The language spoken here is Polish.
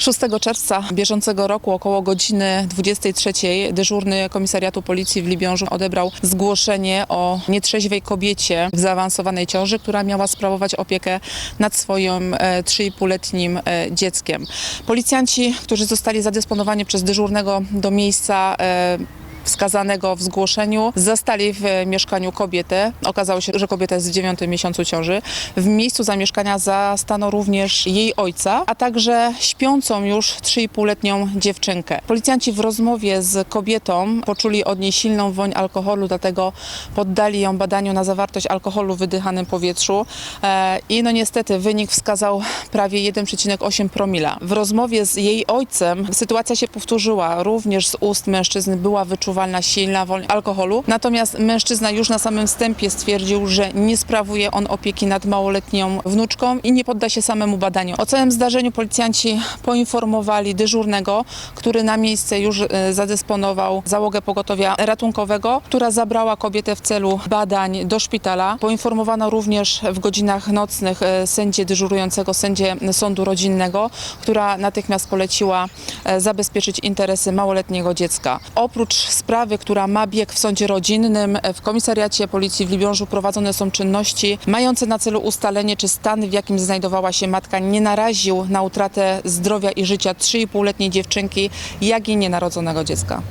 6 czerwca bieżącego roku około godziny 23 dyżurny komisariatu policji w Libiążu odebrał zgłoszenie o nietrzeźwej kobiecie w zaawansowanej ciąży, która miała sprawować opiekę nad swoim e, 3,5-letnim e, dzieckiem. Policjanci, którzy zostali zadysponowani przez dyżurnego do miejsca e, wskazanego w zgłoszeniu, zastali w mieszkaniu kobietę. Okazało się, że kobieta jest w dziewiątym miesiącu ciąży. W miejscu zamieszkania zastano również jej ojca, a także śpiącą już 3,5-letnią dziewczynkę. Policjanci w rozmowie z kobietą poczuli od niej silną woń alkoholu, dlatego poddali ją badaniu na zawartość alkoholu w wydychanym powietrzu E, i no niestety wynik wskazał prawie 1,8 promila. W rozmowie z jej ojcem sytuacja się powtórzyła. Również z ust mężczyzny była wyczuwalna silna alkoholu. Natomiast mężczyzna już na samym wstępie stwierdził, że nie sprawuje on opieki nad małoletnią wnuczką i nie podda się samemu badaniu. O całym zdarzeniu policjanci poinformowali dyżurnego, który na miejsce już e, zadysponował załogę pogotowia ratunkowego, która zabrała kobietę w celu badań do szpitala. Poinformowano również w godzinach nocnych e, sędzię dyżurującego, sędzię sądu rodzinnego, która natychmiast poleciła e, zabezpieczyć interesy małoletniego dziecka. Oprócz sprawy, która ma bieg w sądzie rodzinnym, w komisariacie policji w Libiążu prowadzone są czynności mające na celu ustalenie, czy stan, w jakim znajdowała się matka, nie naraził na utratę zdrowia i życia 3,5-letniej dziewczynki, jak i nienarodzonego dziecka.